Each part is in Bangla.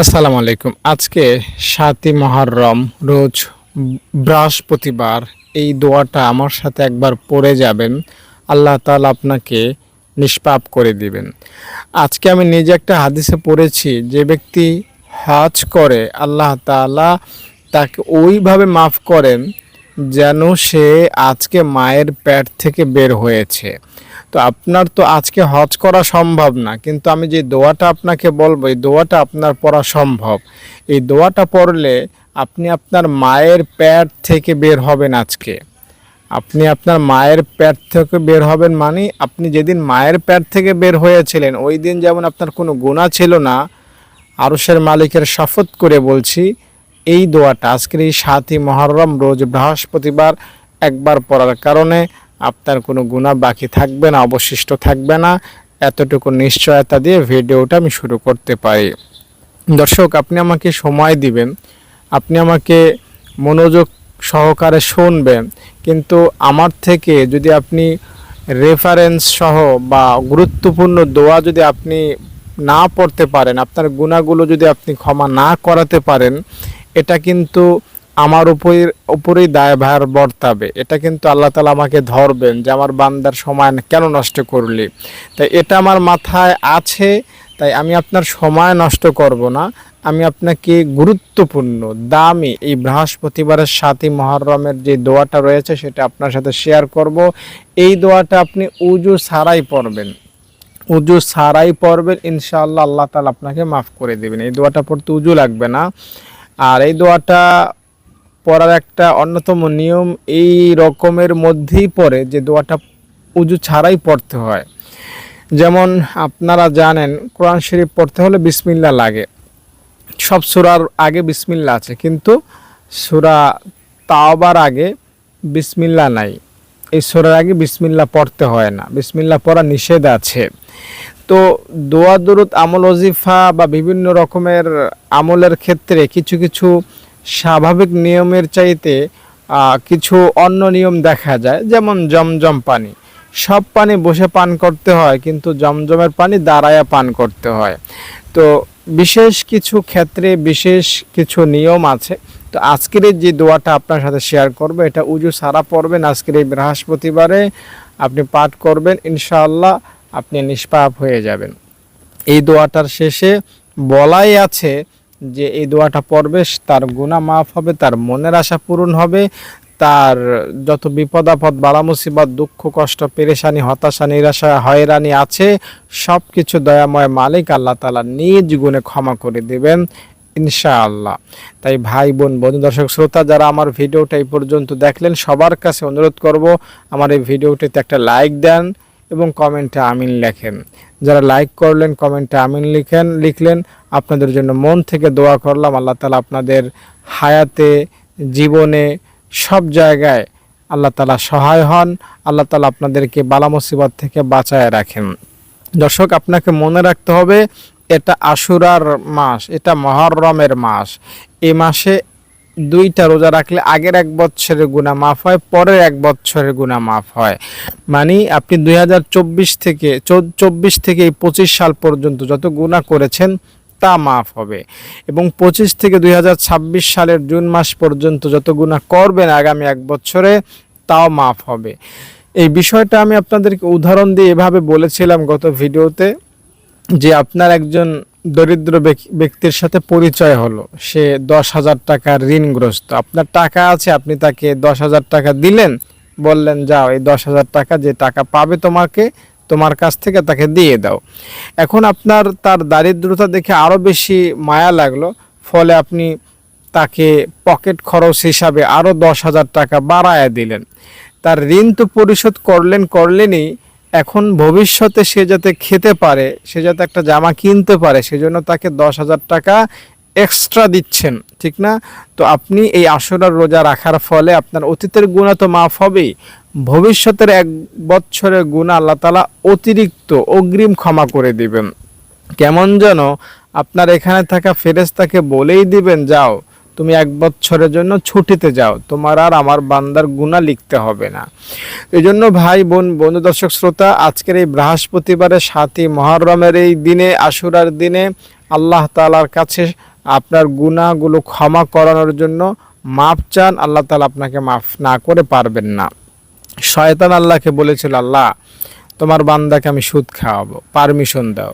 আসসালামু আলাইকুম। আজকে সাতই মহরম, রোজ বৃহস্পতিবার। এই দোয়াটা আমার সাথে একবার পড়ে যাবেন। আল্লাহ তাআলা আপনাকে নিষ্পাপ করে দিবেন। আজকে আমি নিজে একটা হাদিসে পড়েছি, যে ব্যক্তি হজ করে, আল্লাহ তাআলা তাকে ওইভাবে মাফ করেন যেন সে আজকে মায়ের পেট থেকে বের হয়েছে। তো আপনার তো আজকে হজ করা সম্ভব না, কিন্তু আমি যে দোয়াটা আপনাকে বলব, এই দোয়াটা আপনার পড়া সম্ভব। এই দোয়াটা পড়লে আপনি আপনার মায়ের পেট থেকে বের হবেন আজকে। আপনি আপনার মায়ের পেট থেকে বের হবেন মানে আপনি যেদিন মায়ের পেট থেকে বের হয়েছিলেন, ওই দিন যেমন আপনার কোনো গুণা ছিল না, আরশের মালিকের শপথ করে বলছি, এই দোয়াটা আজকের এই সাতই মহরম, রোজ বৃহস্পতিবার একবার পড়ার কারণে আপনার কোনো গুণা বাকি থাকবে না, অবশিষ্ট থাকবে না। এতটুকু নিশ্চয়তা দিয়ে ভিডিওটা আমি শুরু করতে পারি। দর্শক, আপনি আমাকে সময় দিবেন, আপনি আমাকে মনোযোগ সহকারে শুনবেন, কিন্তু আমার থেকে যদি আপনি রেফারেন্স সহ বা গুরুত্বপূর্ণ দোয়া যদি আপনি না পড়তে পারেন, আপনার গুণাগুলো যদি আপনি ক্ষমা না করাতে পারেন, এটা কিন্তু আমার উপর, উপরেই দায়ভার বর্তাবে। এটা কিন্তু আল্লাহ তালা আমাকে ধরবেন যে আমার বান্দার সময় কেন নষ্ট করলি? তাই এটা আমার মাথায় আছে, তাই আমি আপনার সময় নষ্ট করব না। আমি আপনাকে গুরুত্বপূর্ণ, দামি এই বৃহস্পতিবারের সাতই মহরমের যে দোয়াটা রয়েছে সেটা আপনার সাথে শেয়ার করব। এই দোয়াটা আপনি উজু ছাড়াই পড়বেন। উজু ছাড়াই পড়বেন, ইনশাআল্লাহ আল্লাহ তালা আপনাকে মাফ করে দেবেন। এই দোয়াটা পড়তে উজু লাগবে না। আর এই দোয়াটা পড়ার একটা অন্যতম নিয়ম এই রকমের মধ্যেই পড়ে যে দোয়াটা উজু ছাড়াই পড়তে হয়। যেমন আপনারা জানেন, কোরআন শরীফ পড়তে হলে বিসমিল্লা লাগে। সব সুরার আগে বিসমিল্লা আছে, কিন্তু সুরা তাওবার আগে বিসমিল্লা নাই। এই সুরার আগে বিসমিল্লা পড়তে হয় না, বিসমিল্লা পড়া নিষেধ আছে। তো দোয়া, দরুদ, আমল, ওজিফা বা বিভিন্ন রকমের আমলের ক্ষেত্রে কিছু কিছু স্বাভাবিক নিয়মের চাইতে কিছু অন্য নিয়ম দেখা যায়, যেমন জমজম পানি। সব পানি বসে পান করতে হয়, কিন্তু জমজমের পানি দাঁড়ায়া পান করতে হয়। তো বিশেষ কিছু ক্ষেত্রে বিশেষ কিছু নিয়ম আছে। তো আজকের যে দোয়াটা আপনার সাথে শেয়ার করব, এটা উজু সারা পড়বেন আজকের এই বৃহস্পতিবারে আপনি পাঠ করবেন, ইনশাআল্লাহ আপনি নিষ্পাপ হয়ে যাবেন। এই দোয়াটার শেষে বলাই আছে যে এই দোয়াটা পড়বে, তার গুণা মাফ হবে, তার মনের আশা পূরণ হবে, তার যত বিপদ আপদ, বালা মুসিবত, দুঃখ, কষ্ট, পেরেশানি, হতাশা, নিরাশা, হয়রানি আছে সব কিছু দয়াময় মালিক আল্লাহ তালা নিজ গুণে ক্ষমা করে দেবেন ইনশাআল্লাহ। তাই ভাই, বোন, বন্ধু, দর্শক, শ্রোতা, যারা আমার ভিডিওটা এই পর্যন্ত দেখলেন, সবার কাছে অনুরোধ করব, আমার এই ভিডিওটিতে একটা লাইক দেন এবং কমেন্টে আমিন লেখেন। যারা লাইক করলেন, কমেন্টে আমিন লিখেন, লিখলেন, আপনাদের জন্য মন থেকে দোয়া করলাম। আল্লাহ তালা আপনাদের হায়াতে, জীবনে সব জায়গায় আল্লাহ তালা সহায় হন। আল্লাহ তালা আপনাদেরকে বালা মুসিবত থেকে বাঁচায় রাখেন। দর্শক, আপনাকে মনে রাখতে হবে, এটা আশুরার মাস, এটা মহরমের মাস। এ মাসে দুইটা রোজা রাখলে আগের এক বছরের গুণা মাফ হয়, পরের এক বছরের গুণা মাফ হয়। মানে আপনি দুই হাজার চব্বিশ থেকে চব্বিশ থেকে এই পঁচিশ সাল পর্যন্ত যত গুণা করেছেন, তা মাফ হবে। এবং পঁচিশ থেকে দুই হাজার ছাব্বিশ সালের জুন মাস পর্যন্ত যত গুণা করবেন আগামী এক বছরে, তাও মাফ হবে। এই বিষয়টা আমি আপনাদেরকে উদাহরণ দিয়ে এভাবে বলেছিলাম গত ভিডিওতে, যে আপনার একজন দরিদ্র ব্যক্তির সাথে পরিচয় হলো। সে দশ হাজার টাকার ঋণগ্রস্ত। আপনার টাকা আছে, আপনি তাকে দশ হাজার টাকা দিলেন, বললেন, যাও, এই দশ হাজার টাকা যে টাকা পাবে তোমাকে, তোমার কাছ থেকে তাকে দিয়ে দাও। এখন আপনার তার দারিদ্রতা দেখে আরও বেশি মায়া লাগল। ফলে আপনি তাকে পকেট খরচ হিসাবে আরও দশ হাজার টাকা বাড়ায় দিলেন। তার ঋণ তো পরিশোধ করলেন, করলেনই এখন ভবিষ্যতে সে যাতে খেতে পারে, সে যাতে একটা জামা কিনতে পারে, সেজন্য তাকে দশ হাজার টাকা এক্সট্রা দিচ্ছেন, ঠিক না? তো আপনি এই আসরার রোজা রাখার ফলে আপনার অতীতের গুণা তো মাফ হবেই, ভবিষ্যতের এক বছরের গুণা আল্লাহ তালা অতিরিক্ত অগ্রিম ক্ষমা করে দিবেন। কেমন যেন আপনার এখানে থাকা ফেরেশতাকে বলেই দিবেন, যাও তুমি এক বছরের জন্য ছুটিতে যাও। তোমার আর আমার বান্দার গুণা লিখতে হবে না। এই জন্য ভাই, বোন, বন্ধু, দর্শক, শ্রোতা, আজকের এই বৃহস্পতিবারের সাতই মহরমের এই দিনে, আশুরার দিনে আল্লাহ তালার কাছে আপনার গুণাগুলো ক্ষমা করানোর জন্য মাপ চান। আল্লাহ তালা আপনাকে মাফ না করে পারবেন না। শয়তান আল্লাহকে বলেছিল, আল্লাহ, তোমার বান্দাকে আমি সুদ খাওয়াবো। পারমিশন দাও।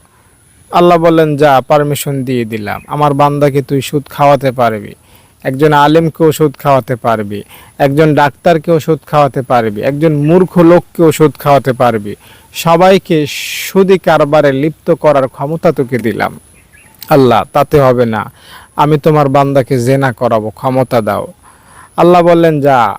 আল্লাহ বললেন, যা পারমিশন দিয়ে দিলাম। আমার বান্দাকে তুই সুদ খাওয়াতে পারবি। একজন আলেমকে ওষুধ খাওয়াতে পারবি, একজন ডাক্তারকে ওষুধ খাওয়াতে পারবি, একজন মূর্খ লোককে ওষুধ খাওয়াতে পারবি। সবাইকে সুদি কারবারে লিপ্ত করার ক্ষমতা তোকে দিলাম। আল্লাহ, তাতে হবে না। আমি তোমার বান্দাকে জেনা করাবো, ক্ষমতা দাও। আল্লাহ বললেন, যা,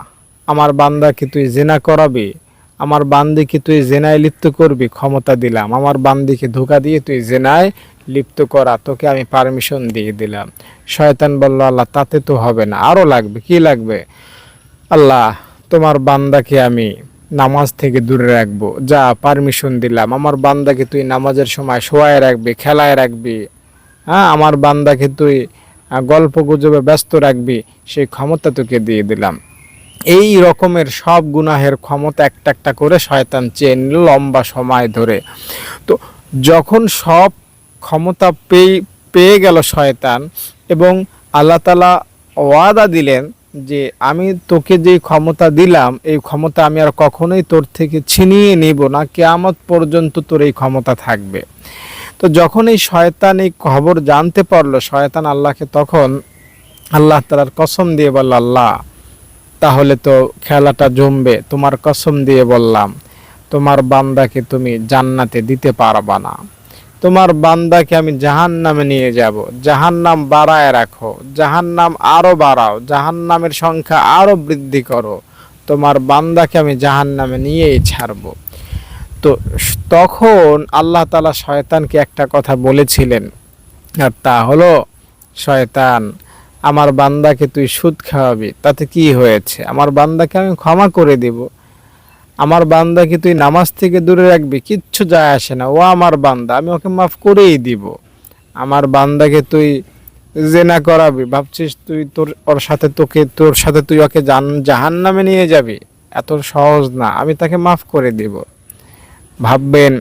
আমার বান্দাকে তুই জেনা করাবি আমার বান্দিকে তুই জেনায় লিপ্ত করবি, ক্ষমতা দিলাম। আমার বান্দিকে ধোকা দিয়ে তুই জেনায় লিপ্ত করা, তোকে আমি পারমিশন দিয়ে দিলাম। শয়তান বলল, আল্লাহ, তাতে তো হবে না আরও লাগবে, কি লাগবে? আল্লাহ, তোমার বান্দাকে আমি নামাজ থেকে দূরে রাখব, যা পারমিশন দিলাম। আমার বান্দাকে তুই নামাজের সময় শোয়ায় রাখবি, খেলায় রাখবি হ্যাঁ? আমার বান্দাকে তুই গল্প গুজবে ব্যস্ত রাখবি, সেই ক্ষমতা তোকে দিয়ে দিলাম। এই রকমের সব গুনাহের ক্ষমতা একটা একটা করে শয়তান চেয়ে নিল লম্বা সময় ধরে। তো যখন সব ক্ষমতা পেয়ে পেয়ে গেল শয়তান এবং আল্লাহ তালা ওয়াদা দিলেন যে আমি তোকে যে ক্ষমতা দিলাম, এই ক্ষমতা আমি আর কখনোই তোর থেকে ছিনিয়ে নিব না, কেয়ামত পর্যন্ত তোর এই ক্ষমতা থাকবে। তো যখন এই শয়তান এই খবর জানতে পারল, শয়তান আল্লাহকে তখন আল্লাহ তালার কসম দিয়ে বলল, আল্লাহ তাহলে তো খেলাটা জমবে, তোমার কসম দিয়ে বললাম। তোমার বান্দাকে তুমি জান্নাতে দিতে পারবা না। তোমার বান্দাকে আমি জাহান নামে নিয়ে যাব। জাহান নাম বাড়ায় রাখো জাহান নাম আরও বাড়াও জাহান নামের সংখ্যা আরও বৃদ্ধি করো। তোমার বান্দাকে আমি জাহান নামে নিয়েই ছাড়বো। তো তখন আল্লাহ তালা শয়তানকে একটা কথা বলেছিলেন, আর তা হলো, শয়তান আমার বান্দাকে তুই সুদ খাওয়াবি, তাতে কি হয়েছে? আমার বান্দাকে আমি ক্ষমা করে দিব। আমার বান্দাকে তুই নামাজ থেকে দূরে রাখবি, কিচ্ছু যায় আসে না। ও আমার বান্দা, আমি ওকে মাফ করেই দিব। আমার বান্দাকে তুই জেনা করাবি, ভাবছিস তুই তোর, ওর সাথে তোকে, তোর সাথে তুই ওকে জান জাহান নামে নিয়ে যাবি? এত সহজ না, আমি তাকে মাফ করে দিব। ভাববেন,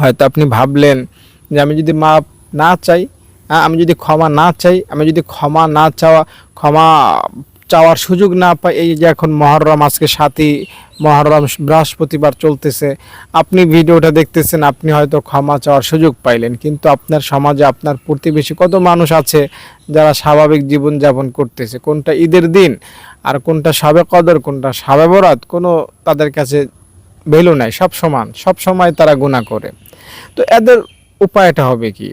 হয়তো আপনি ভাবলেন যে আমি যদি মাফ না চাই আমি যদি ক্ষমা না চাই, আমি যদি ক্ষমা না চাওয়া, ক্ষমা চাওয়ার সুযোগ না পাই, এই যে এখন মহরম, আজকে সাতই মহরম, বৃহস্পতিবার চলতেছে, আপনি ভিডিওটা দেখতেছেন, আপনি হয়তো ক্ষমা চাওয়ার সুযোগ পাইলেন। কিন্তু আপনার সমাজে, আপনার প্রতিবেশী কত মানুষ আছে যারা স্বাভাবিক জীবন যাপন করতেছে? কোনটা ঈদের দিন আর কোনটা সাবে কদর, কোনটা সাবে বরাত কোনো তাদের কাছে ভ্যালু নাই, সব সমান। সব সময় তারা গুণা করে। তো এদের উপায়টা হবে কি?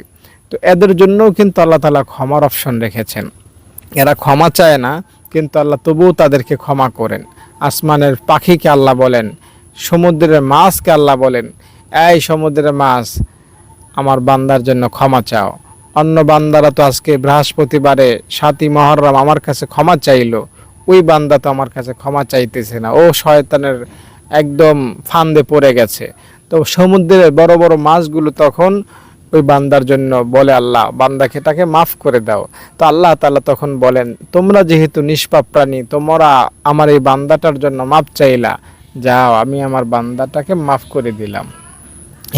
তো এদের জন্যও কিন্তু আল্লাহ তালা ক্ষমার অপশন রেখেছেন। এরা ক্ষমা চায় না, কিন্তু আল্লাহ তবুও তাদেরকে ক্ষমা করেন। আসমানের পাখিকে আল্লাহ বলেন, সমুদ্রের মাছকে আল্লাহ বলেন, এই সমুদ্রের মাছ, আমার বান্দার জন্য ক্ষমা চাও। অন্য বান্দারা তো আজকে বৃহস্পতিবারে সাতই মহরম আমার কাছে ক্ষমা চাইলো, ওই বান্দা তো আমার কাছে ক্ষমা চাইতেছে না। ও শয়তানের একদম ফান্দে পড়ে গেছে। তো সমুদ্রের বড় বড় মাছগুলো তখন ওই বান্দার জন্য বলে আল্লাহ, বান্দাকে তাকে মাফ করে দাও। তো আল্লাহ তাআলা তখন বলেন, তোমরা যেহেতু নিষ্পাপ প্রাণী, তোমরা আমার এই বান্দাটার জন্য মাফ চাইলা। যাও, আমি আমার বান্দাটাকে মাফ করে দিলাম।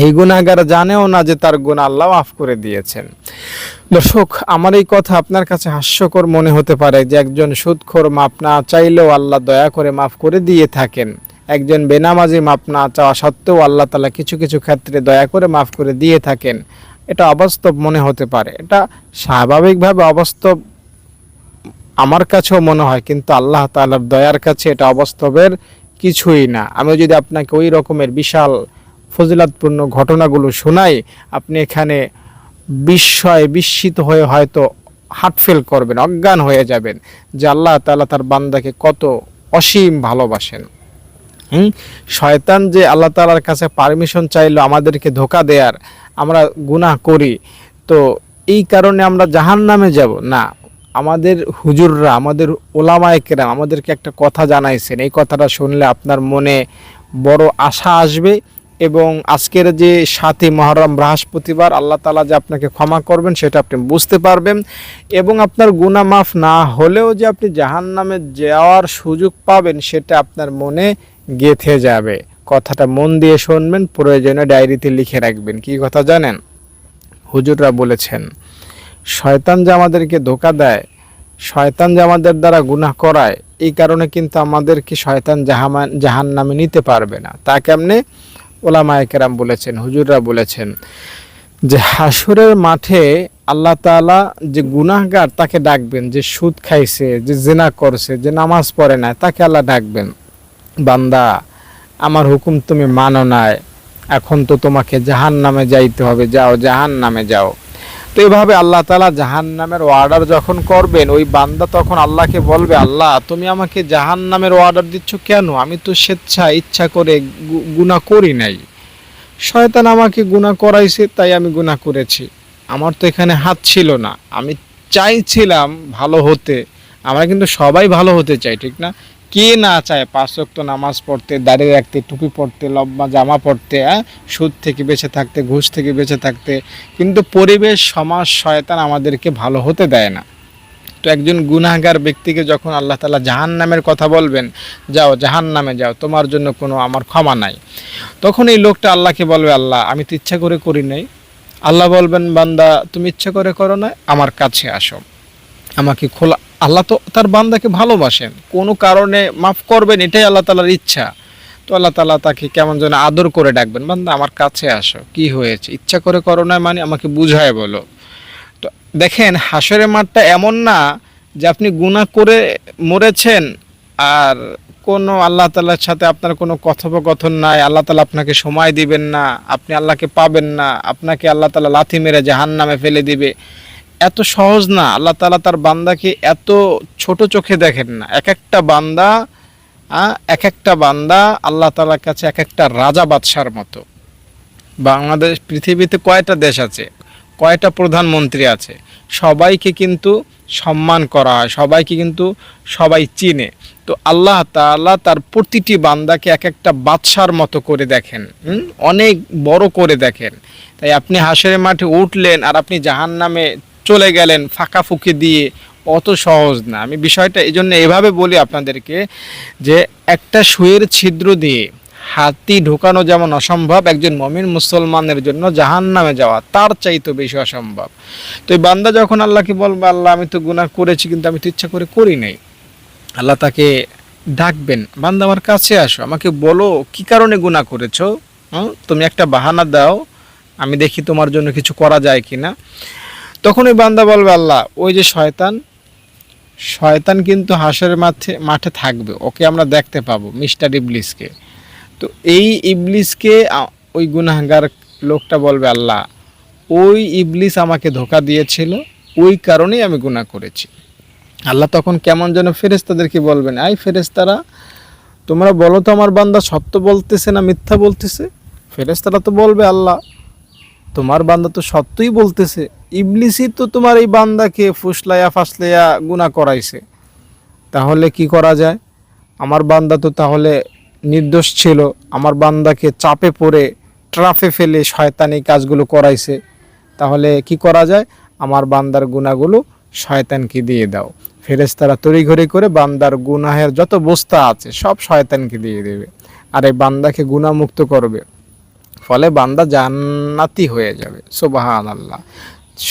এই গুণাগার জানেও না যে তার গুণ আল্লাহ মাফ করে দিয়েছেন। দর্শক, আমার এই কথা আপনার কাছে হাস্যকর মনে হতে পারে যে একজন সুদখোর মাপ না চাইলেও আল্লাহ দয়া করে মাফ করে দিয়ে থাকেন। একজন বেনামাজি মাপ না চাওয়া সত্ত্বেও আল্লাহ তালা কিছু কিছু ক্ষেত্রে দয়া করে মাফ করে দিয়ে থাকেন। এটা অবাস্তব মনে হতে পারে। এটা স্বাভাবিকভাবে অবাস্তব আমার কাছেও মনে হয়, কিন্তু আল্লাহ তাআলার দয়ার কাছে এটা অবাস্তবের কিছুই না। আমি যদি আপনাকে ওই রকমের বিশাল, ফজিলাতপূর্ণ ঘটনাগুলো শোনাই, আপনি এখানে বিস্ময় বিস্মিত হয়ে হয়তো হার্টফেল করবেন, অজ্ঞান হয়ে যাবেন যে আল্লাহ তাআলা তার বান্দাকে কত অসীম ভালোবাসেন। হুম? শয়তান যে আল্লাহ তাআলার কাছে পারমিশন চাইলো আমাদেরকে ধোকা দেয়ার, আমরা গুনাহ করি, তো এই কারণে আমরা জাহান নামে যাব। না, আমাদের হুজুররা, আমাদের ওলামায়ে কেরাম আমাদেরকে একটা কথা জানাইছেন। এই কথাটা শুনলে আপনার মনে বড় আশা আসবে এবং আজকের যে সাতই মহরম বৃহস্পতিবার, আল্লাহ তালা যে আপনাকে ক্ষমা করবেন, সেটা আপনি বুঝতে পারবেন এবং আপনার গুনাহ মাফ না হলেও যে আপনি জাহান নামে যাওয়ার সুযোগ পাবেন, সেটা আপনার মনে গেথে যাবে। কথাটা মন দিয়ে শুনবেন, প্রয়োজনে ডায়েরিতে লিখে রাখবেন। কি কথা জানেন? হুজুররা বলেছেন, শয়তান যে আমাদেরকে ধোকা দেয়, শয়তান যে আমাদের দ্বারা গুনাহ করায়, এই কারণে কিন্তু আমাদেরকে শয়তান জাহামান জাহান নামে নিতে পারবে না। তা কেমনে? ওলামায়ে কেরাম বলেছেন, হুজুররা বলেছেন যে, হাসুরের মাঠে আল্লাহ তাআলা যে গুনাহগার তাকে ডাকবেন, যে সুদ খাইছে, যে জেনা করছে, যে নামাজ পড়ে না, তাকে আল্লাহ ডাকবেন। বান্দা, আমার হুকুম তুমি মানো নাই। এখন তো তোমাকে জাহান নামে যাইতে হবে। যাও জাহান নামে যাও। তো এইভাবে আল্লাহ তালা জাহান নামের অর্ডার যখন করবেন, ওই বান্দা তখন আল্লাহকে বলবে, আল্লাহ, তুমি আমাকে জাহান নামের অর্ডার দিচ্ছ কেন? আমি তো স্বেচ্ছা, ইচ্ছা করে গু- গুনাহ করি নাই। শয়তান আমাকে গুনাহ করাইছে, তাই আমি গুনাহ করেছি। আমার তো এখানে হাত ছিল না। আমি চাইছিলাম ভালো হতে। আমরা কিন্তু সবাই ভালো হতে চাই, ঠিক না? কে না চায় পাঁচ ওয়াক্ত নামাজ পড়তে দাঁড়িয়ে রাখতে, টুপি পরতে, লম্বা জামা পরতে হ্যাঁ? সুদ থেকে বেঁচে থাকতে, ঘুষ থেকে বেঁচে থাকতে। কিন্তু পরিবেশ, সমাজ, শয়তান আমাদেরকে ভালো হতে দেয় না। তো একজন গুনাহগার ব্যক্তিকে যখন আল্লাহ তালা জাহান নামের কথা বলবেন, যাও জাহান নামে যাও, তোমার জন্য কোনো আমার ক্ষমা নাই। তখন এই লোকটা আল্লাহকে বলবে, আল্লাহ, আমি তো ইচ্ছা করে করি নাই। আল্লাহ বলবেন, বান্দা, তুমি ইচ্ছা করে করো না, আমার কাছে আসো। আমাকে খোলা, আল্লাহ তো তার বান্দাকে ভালোবাসেন। কোনো কারণে মাফ করবেন, এটাই আল্লাহ তালার ইচ্ছা। তো আল্লাহ তালা তাকে কেমন যেন আদর করে ডাকবেন, বান্দা, আমার কাছে আসো, কি হয়েছে? ইচ্ছা করে করো না মানে আমাকে বুঝায় বলো। তো দেখেন, হাসরের মাঠটা এমন না যে আপনি গুনাহ করে মরেছেন আর কোনো আল্লাহ তালার সাথে আপনার কোনো কথোপকথন নাই, আল্লাহ তালা আপনাকে সময় দিবেন না, আপনি আল্লাহকে পাবেন না, আপনাকে আল্লাহ তালা লাথি মেরে জাহান নামে ফেলে দিবে। এত সহজ না, আল্লাহ তালা তার বান্দাকে এত ছোট চোখে দেখেন না। এক একটা বান্দা এক একটা বান্দা আল্লাহ তালার কাছে এক একটা রাজা বাদশার মতো। বাংলাদেশ, পৃথিবীতে কয়টা দেশ আছে? কয়টা প্রধানমন্ত্রী আছে? সবাইকে কিন্তু সম্মান করা হয়, সবাইকে কিন্তু সবাই চিনে। তো আল্লাহ তাআলা তার প্রতিটি বান্দাকে এক একটা বাদশার মতো করে দেখেন অনেক বড় করে দেখেন। তাই আপনি হাসের মাঠে উঠলেন আর আপনি জাহান নামে চলে গেলেন ফাঁকা ফুঁকি দিয়ে, অত সহজ না। আমি বিষয়টা এই জন্য এভাবে বলি আপনাদেরকে যে একটা সুয়ের ছিদ্র দিয়ে হাতি ঢোকানো যেমন অসম্ভব, একজন মমিন মুসলমানের জন্য জাহান নামে যাওয়া তার চাইতে বেশি অসম্ভব। তো এই বান্দা যখন আল্লাহকে বলবে, আল্লাহ, আমি তো গুনাহ করেছি, কিন্তু আমি তো ইচ্ছা করে করি নাই। আল্লাহ তাকে ডাকবেন, বান্দা, আমার কাছে আসো, আমাকে বলো, কি কারণে গুনাহ করেছ? তুমি একটা বাহানা দাও, আমি দেখি তোমার জন্য কিছু করা যায় কিনা। তখন ওই বান্দা বলবে, আল্লাহ, ওই যে শয়তান শয়তান কিন্তু হাসের মাঠে মাঠে থাকবে, ওকে আমরা দেখতে পাবো, মিস্টার ইবলিসকে। তো এই ইবলিসকে ওই গুনাহগার লোকটা বলবে, আল্লাহ, ওই ইবলিস আমাকে ধোকা দিয়েছিল, ওই কারণেই আমি গুনাহ করেছি। আল্লাহ তখন কেমন যেন ফেরেস্তাদেরকে বলবেন আই ফেরেস্তারা তোমরা বলো তো আমার বান্দা সত্য বলতেছে না মিথ্যা বলতেছে? ফেরেস্তারা তো বলবে, আল্লাহ তোমার বান্দা তো সত্যই বলতেছে, ইবলিসই তো তোমার এই বান্দাকে ফুসলাইয়া ফাসলাইয়া গুণা করাইছে। তাহলে কি করা যায়? আমার বান্দা তো তাহলে নির্দোষ ছিল, আমার বান্দাকে চাপে পড়ে, ট্রাফে ফেলে শয়তানি কাজগুলো করাইছে। তাহলে কি করা যায়? আমার বান্দার গুণাগুলো শয়তানকে দিয়ে দাও। ফেরেশতারা তড়িঘড়ি করে বান্দার গুনাহের যত বস্তা আছে সব শয়তানকে দিয়ে দেবে। আর এই বান্দাকে গুণামুক্ত করবে। ফলে বান্দা জান্নাতি হয়ে যাবে। সোবাহান আল্লাহ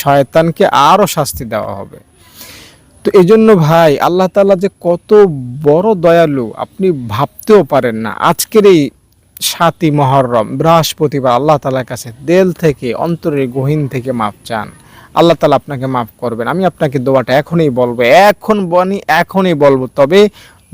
শয়তানকে আরও শাস্তি দেওয়া হবে। তো এই জন্য ভাই, আল্লাহ তালা যে কত বড় দয়ালু, আপনি ভাবতেও পারেন না। আজকের এই সাতই মহরম, বৃহস্পতিবার আল্লাহ তালার কাছে দেল থেকে, অন্তরের গহীন থেকে মাপ চান। আল্লাহ তালা আপনাকে মাফ করবেন। আমি আপনাকে দোয়াটা এখনই বলব এখন বনি, এখনই বলব। তবে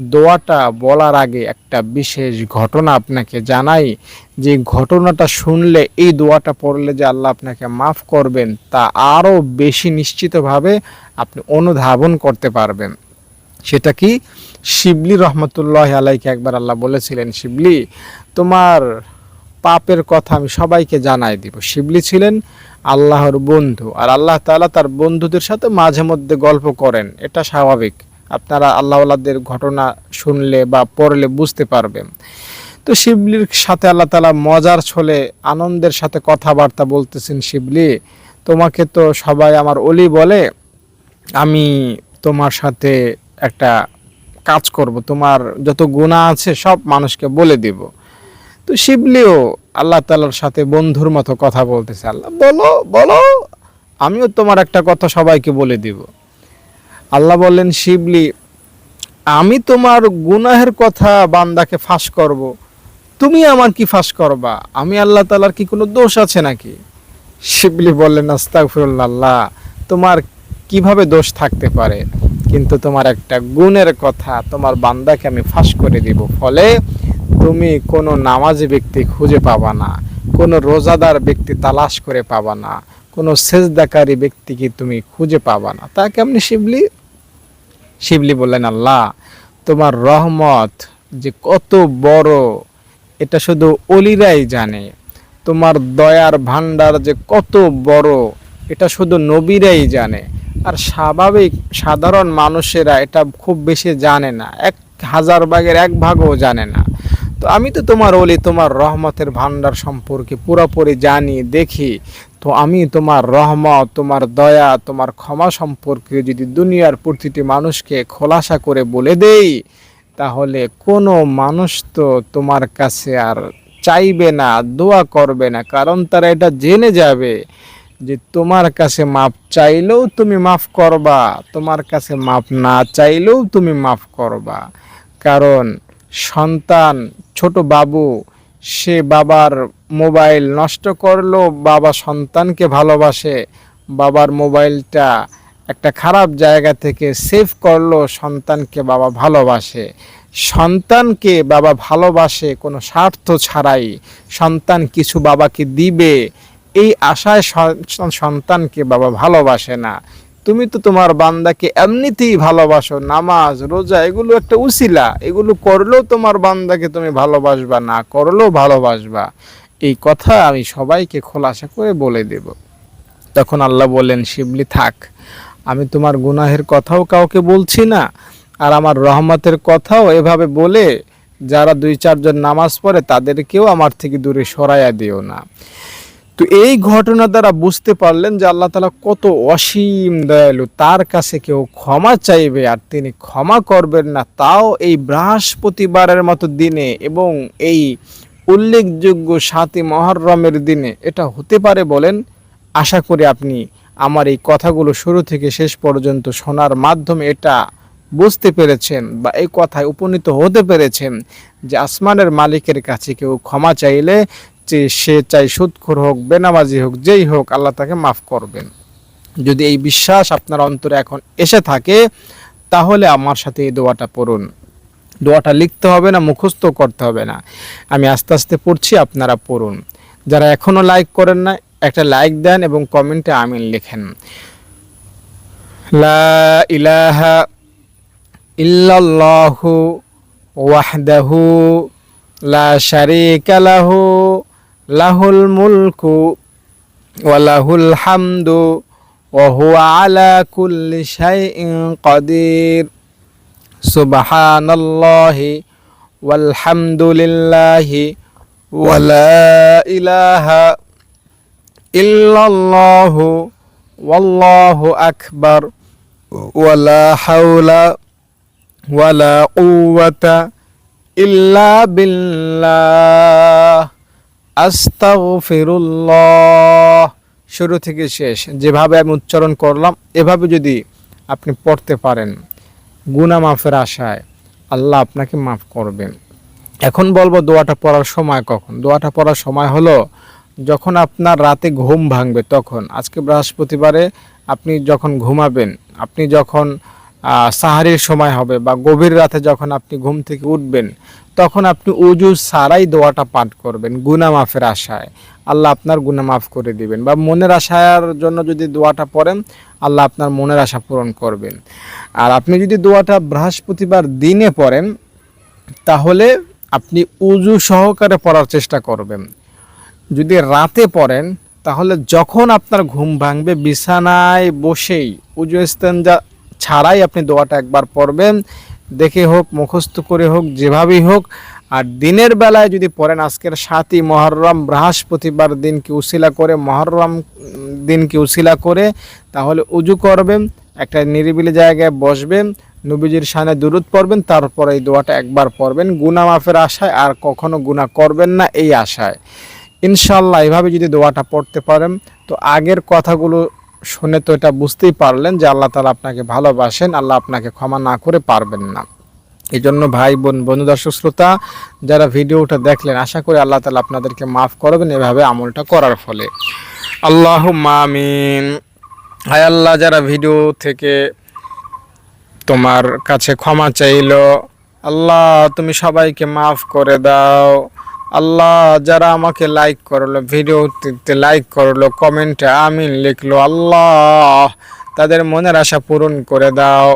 দোয়াটা বলার আগে একটা বিশেষ ঘটনা আপনাকে জানাই। যে ঘটনাটা শুনলে, এই দোয়াটা পড়লে যে আল্লাহ আপনাকে মাফ করবেন, তা আরও বেশি নিশ্চিতভাবে আপনি অনুধাবন করতে পারবেন। সেটা কি? শিবলি রহমতুল্লাহ আলাইকে একবার আল্লাহ বলেছিলেন, শিবলি, তোমার পাপের কথা আমি সবাইকে জানাই দিব। শিবলি ছিলেন আল্লাহর বন্ধু, আর আল্লাহ তাআলা তার বন্ধুদের সাথে মাঝে মধ্যে গল্প করেন। এটা স্বাভাবিক। আপনারা আল্লাহওয়ালাদের ঘটনা শুনলে বা পড়লে বুঝতে পারবেন। তো শিবলির সাথে আল্লাহ তালা মজার ছলে আনন্দের সাথে কথাবার্তা বলতেছেন, শিবলি, তোমাকে তো সবাই আমার অলি বলে, আমি তোমার সাথে একটা কাজ করব, তোমার যত গুণা আছে সব মানুষকে বলে দিব। তো শিবলিও আল্লাহ তালার সাথে বন্ধুর মতো কথা বলতেছে, আল্লাহ, বলো বলো, আমিও তোমার একটা কথা সবাইকে বলে দিব। আল্লাহ বললেন, শিবলি, আমি তোমার গুনাহের কথা বান্দাকে ফাঁস করব। তুমি আমার কি ফাঁস করবা? আমি আল্লাহ তালার কি কোনো দোষ আছে নাকি? শিবলি বললেন, আস্তাগফিরুল্লাহ, তোমার কীভাবে দোষ থাকতে পারে? কিন্তু তোমার একটা গুণের কথা, তোমার বান্দাকে আমি ফাঁস করে দিব। ফলে তুমি কোনো নামাজি ব্যক্তি খুঁজে পাবা না, কোনো রোজাদার ব্যক্তি তালাশ করে পাবা না, কোনো সেজদাকারী ব্যক্তিকে তুমি খুঁজে পাবা না? তা কেমনি শিবলি? শিবলি বললেন, আল্লাহ, তোমার রহমত যে কত বড়, এটা শুধু অলিরাই জানে। তোমার দয়ার ভান্ডার যে কত বড়, এটা শুধু নবীরাই জানে। আর স্বাভাবিক সাধারণ মানুষেরা এটা খুব বেশি জানে না। এক হাজার ভাগের এক ভাগও জানে না। তো আমি তো তোমার অলি, তোমার রহমতের ভান্ডার সম্পর্কে পুরোপুরি জানি, দেখি। তো আমি তোমার রহমত, তোমার দয়া, তোমার ক্ষমা সম্পর্কে যদি দুনিয়ার প্রতিটি মানুষকে খোলাসা করে বলে দেই, তাহলে কোনো মানুষ তো তোমার কাছে আর চাইবে না, দোয়া করবে না। কারণ তারা এটা জেনে যাবে যে তোমার কাছে মাপ চাইলেও তুমি মাফ করবা, তোমার কাছে মাপ না চাইলেও তুমি মাফ করবা। কারণ সন্তান, ছোট বাবু, সে বাবার মোবাইল নষ্ট করল, বাবা সন্তানকে ভালোবাসে, বাবার মোবাইলটা একটা খারাপ জায়গা থেকে সেভ করল, সন্তানকে বাবা ভালোবাসে। সন্তানকে বাবা ভালোবাসে কোনো স্বার্থ ছাড়াই। সন্তান কিছু বাবাকে দিবে, এই আশায় সন্তানকে বাবা ভালোবাসে না। তুমি তো তোমার বান্দাকে এমনিতেই ভালোবাসো, নামাজ, রোজা, এগুলো একটা উসিলা। এগুলো করলেও তোমার বান্দাকে তুমি ভালোবাসবা না, করলেও ভালোবাসবা। এই কথা আমি সবাইকে খোলাসা করে বলে দেব। তখন আল্লাহ বললেন, শিবলি, থাক, আমি তোমার গুনাহের কথাও কাউকে বলছি না, আর আমার রহমতের কথাও এভাবে বলে যারা দুই চারজন নামাজ পড়ে তাদেরকেও আমার থেকে দূরে সরাইয়া দিও না। তো এই ঘটনা দ্বারা বুঝতে পারলেন যে আল্লাহ তালা কত অসীম দয়ালু, তার কাছে কেউ ক্ষমা চাইবে আর তিনি ক্ষমা করবেন না। তাও এই বৃহস্পতিবারের মতো দিনে এবং এই উল্লেখযোগ্য সাতই মহরমের দিনে এটা হতে পারে বলেন, আশা করি আপনি আমার এই কথাগুলো শুরু থেকে শেষ পর্যন্ত শোনার মাধ্যমে এটা বুঝতে পেরেছেন বা এই কথায় উপনীত হতে পেরেছেন যে আসমানের মালিকের কাছে কেউ ক্ষমা চাইলে যে সে চাই সুদখোর হোক, বেনামাজি হোক, যেই হোক, আল্লাহ তাকে মাফ করবেন। যদি এই বিশ্বাস আপনার অন্তরে এখন এসে থাকে, তাহলে আমার সাথে এই দোয়াটা পড়ুন। দোয়াটা লিখতে হবে না, মুখস্থ করতে হবে না। আমি আস্তে আস্তে পড়ছি, আপনারা পড়ুন। যারা এখনও লাইক করেন না, একটা লাইক দেন এবং কমেন্টে আমিন লেখেন। লা ইলাহা ইল্লাল্লাহু ওয়াহদাহু লা শারীকা লাহু, লাহুল মুলকু ওয়া হামদু ওয়া হুয়া আলা কুল্লি শাইইন Kadir. সুবহানাল্লাহি ilaha illallahu wallahu akbar wa la hawla wa la quwwata illa billah আস্তাগফিরুল্লাহ শুরু থেকে শেষ যেভাবে আমি উচ্চারণ করলাম এভাবে যদি আপনি পড়তে পারেন গুনা মাফের আশায় আল্লাহ আপনাকে মাফ করবেন। এখন বলব দোয়াটা পড়ার সময় কখন? দোয়াটা পড়ার সময় হলো যখন আপনার রাতে ঘুম ভাঙবে তখন। আজকে বৃহস্পতিবারে আপনি যখন ঘুমাবেন, আপনি যখন সাহারির সময় হবে বা গভীর রাতে যখন আপনি ঘুম থেকে উঠবেন তখন আপনি উজু সারাই দোয়াটা পাঠ করবেন গুনা মাফের আশায়। আল্লাহ আপনার গুনা মাফ করে দিবেন। বা মনের আশার জন্য যদি দোয়াটা পড়েন, আল্লাহ আপনার মনের আশা পূরণ করবেন। আর আপনি যদি দোয়াটা বৃহস্পতিবার দিনে পড়েন, তাহলে আপনি উজু সহকারে পড়ার চেষ্টা করবেন। যদি রাতে পড়েন, তাহলে যখন আপনার ঘুম ভাঙবে, বিছানায় বসেই উজু ইস্তেঞ্জা ছাড়াই আপনি দোয়াটা একবার পড়বেন। দেখে হোক, মুখস্থ করে হোক, যেভাবেই হোক, আর দিনের বেলায় যদি পড়েন, আজকের সাতই মহরম, বৃহস্পতিবার দিনকে উসিলা করে, মহরম দিনকে উশিলা করে, তাহলে উজু করবেন, একটা নিরিবিলি জায়গায় বসবেন, নবীজির সামনে দুরুদ পড়বেন, তারপর এই দোয়াটা একবার পড়বেন। গুনা মাফের আশায় আর কখনো গুনাহ করবেন না এই আশায়। ইনশাল্লাহ এইভাবে যদি দোয়াটা পড়তে পারেন, তো আগের কথাগুলো শুনে তো এটা বুঝতেই পারলেন যে আল্লাহ তালা আপনাকে ভালোবাসেন, আল্লাহ আপনাকে ক্ষমা না করে পারবেন না। এই জন্য ভাই, বোন, বন্ধু, দর্শক, শ্রোতা, যারা ভিডিওটা দেখলেন, আশা করি আল্লাহ তালা আপনাদেরকে মাফ করবেন এভাবে আমলটা করার ফলে। আল্লাহ মামিন হায় আল্লাহ, যারা ভিডিও থেকে তোমার কাছে ক্ষমা চাইলো, আল্লাহ তুমি সবাইকে মাফ করে দাও। আল্লাহ যারা আমাকে লাইক করল ভিডিওতে লাইক করল কমেন্টে আমিন লিখলো, আল্লাহ তাদের মনের আশা পূরণ করে দাও।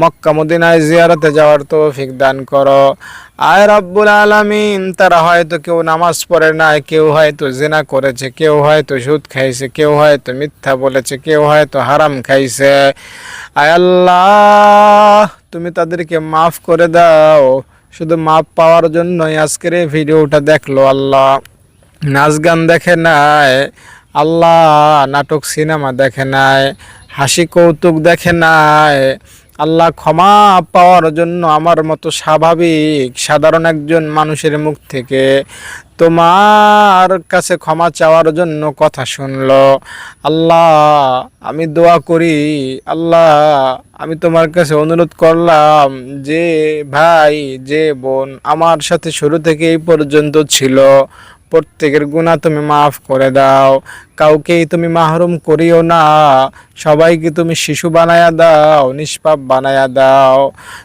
মক্কা মদিনায় জিয়ারতে যাওয়ার তৌফিক দান করো। আয় রব্বুল আলামিন, তারা হয়তো কেউ নামাজ পড়ে নাই, কেউ হয়তো জেনা করেছে, কেউ হয়তো সুদ খাইছে, কেউ হয়তো মিথ্যা বলেছে, কেউ হয়তো হারাম খাইছে। আয় আল্লাহ, তুমি তাদেরকে মাফ করে দাও। শুধু মাপ পাওয়ার জন্যই আজকের এই ভিডিওটা দেখল আল্লাহ। নাচ গান দেখে নাই, আল্লাহ নাটক সিনেমা দেখে নাই, হাসি কৌতুক দেখে নাই আল্লাহ ক্ষমা পাওয়ার জন্য আমার মতো স্বাভাবিক, সাধারণ একজন মানুষের মুখ থেকে তোমার কাছে ক্ষমা চাওয়ার জন্য কথা শুনলো। আল্লাহ, আমি দোয়া করি। আল্লাহ, আমি তোমার কাছে অনুরোধ করলাম যে ভাই, যে বোন আমার সাথে শুরু থেকে এই পর্যন্ত ছিল। প্রত্যেকের গুণা তুমি মাফ করে দাও। কাউকেই তুমি মাহরুম করিও না। সবাইকে তুমি শিশু বানায়া দাও, নিষ্পাপ বানায়া দাও।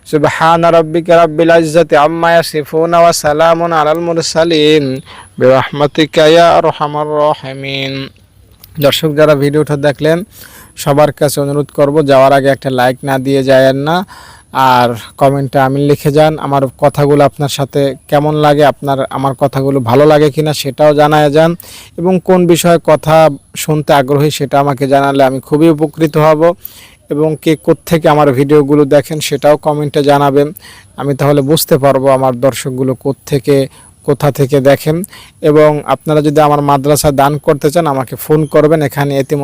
সুবহান রাব্বিকা রাব্বিল ইজ্জাতি আম্মা ইয়াসিফুন ওয়া সালামুন আলাল মুরসালিন। বিরহমাতিকা ইয়া আরহামার রাহিমিন। দর্শক, যারা ভিডিওটা দেখলেন, সবার কাছে অনুরোধ করব, যাওয়ার আগে একটা লাইক না দিয়ে যায়েন না। আর কমেন্টে আমি লিখে যান, আমার কথাগুলো আপনার সাথে কেমন লাগে, আপনার, আমার কথাগুলো ভালো লাগে কিনা সেটাও জানায় যান, এবং কোন বিষয়ে কথা শুনতে আগ্রহী সেটা আমাকে জানালে আমি খুবই উপকৃত হব, এবং কে থেকে আমার ভিডিওগুলো দেখেন সেটাও কমেন্টে জানাবেন, আমি তাহলে বুঝতে পারব আমার দর্শকগুলো থেকে কোথা থেকে দেখেন এবং আপনারা যদি আমার মাদ্রাসা দান করতে চান, আমাকে ফোন করবেন। এখানে এতিম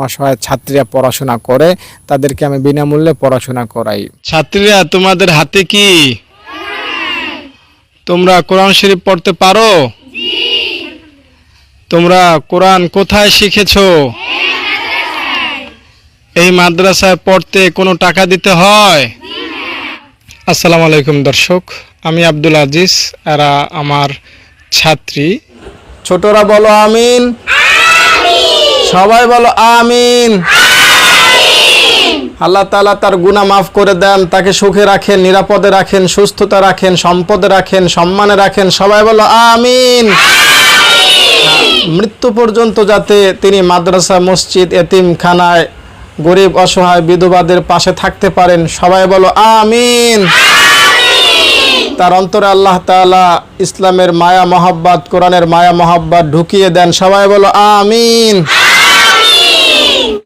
ছাত্রীরা পড়াশোনা করে, তাদেরকে আমি বিনামূল্যে পড়াশোনা করাই। ছাত্রীরা, তোমাদের হাতে কি? তোমরা কোরআন শরীফ পড়তে পারো? তোমরা কোরআন কোথায় শিখেছো? এই মাদ্রাসায় পড়তে কোনো টাকা দিতে হয়? আসসালামু আলাইকুম দর্শক, আমি আব্দুল আজিজ, এরা আমার ছাত্রী। ছোটরা বলো আমিন। সবাই বলো আমিন। আল্লাহ তালা তার গুনাহ মাফ করে দেন তাকে সুখে রাখেন নিরাপদে রাখেন সুস্থতা রাখেন সম্পদে রাখেন সম্মানে রাখেন। সবাই বলো আমিন। মৃত্যু পর্যন্ত যাতে তিনি মাদ্রাসা মসজিদ এতিমখানায় গরিব অসহায় বিধবাদের পাশে থাকতে পারেন সবাই বলো আমিন। তার অন্তরে আল্লাহ তালা ইসলামের মায়া মহাব্বাত, কোরআনের মায়া মহাব্বাত ঢুকিয়ে দেন। সবাই বলো, আমিন।